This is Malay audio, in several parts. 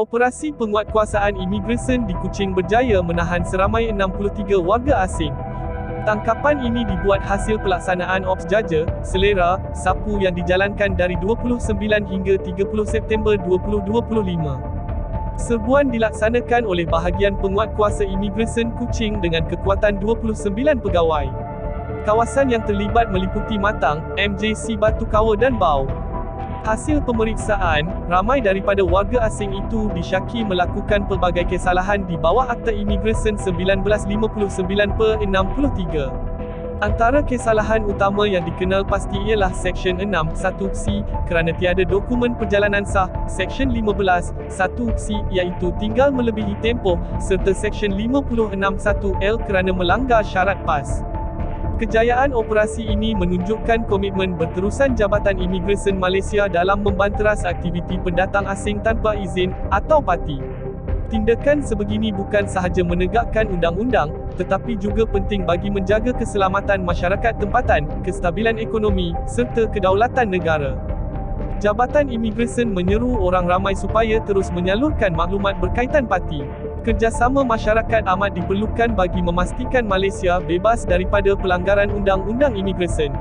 Operasi penguatkuasaan imigresen di Kuching berjaya menahan seramai 63 warga asing. Tangkapan ini dibuat hasil pelaksanaan Ops Jaja, Selera, Sapu yang dijalankan dari 29 hingga 30 September 2025. Serbuan dilaksanakan oleh bahagian penguatkuasa imigresen Kuching dengan kekuatan 29 pegawai. Kawasan yang terlibat meliputi Matang, MJC Batu Kawa dan Bau. Hasil pemeriksaan, ramai daripada warga asing itu disyaki melakukan pelbagai kesalahan di bawah Akta Imigresen 1959 per 63. Antara kesalahan utama yang dikenal pasti ialah Seksyen 6, 1C, kerana tiada dokumen perjalanan sah, Seksyen 15, 1C, iaitu tinggal melebihi tempoh, serta Seksyen 56, 1L kerana melanggar syarat PAS. Kejayaan operasi ini menunjukkan komitmen berterusan Jabatan Imigresen Malaysia dalam membanteras aktiviti pendatang asing tanpa izin, atau parti. Tindakan sebegini bukan sahaja menegakkan undang-undang, tetapi juga penting bagi menjaga keselamatan masyarakat tempatan, kestabilan ekonomi, serta kedaulatan negara. Jabatan Imigresen menyeru orang ramai supaya terus menyalurkan maklumat berkaitan parti. Kerjasama masyarakat amat diperlukan bagi memastikan Malaysia bebas daripada pelanggaran undang-undang imigresen.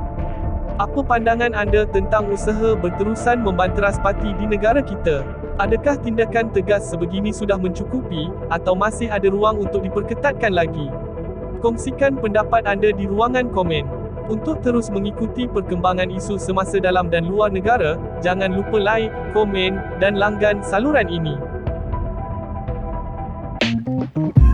Apa pandangan anda tentang usaha berterusan membanteras parti di negara kita? Adakah tindakan tegas sebegini sudah mencukupi, atau masih ada ruang untuk diperketatkan lagi? Kongsikan pendapat anda di ruangan komen. Untuk terus mengikuti perkembangan isu semasa dalam dan luar negara, jangan lupa like, komen, dan langgan saluran ini. thank you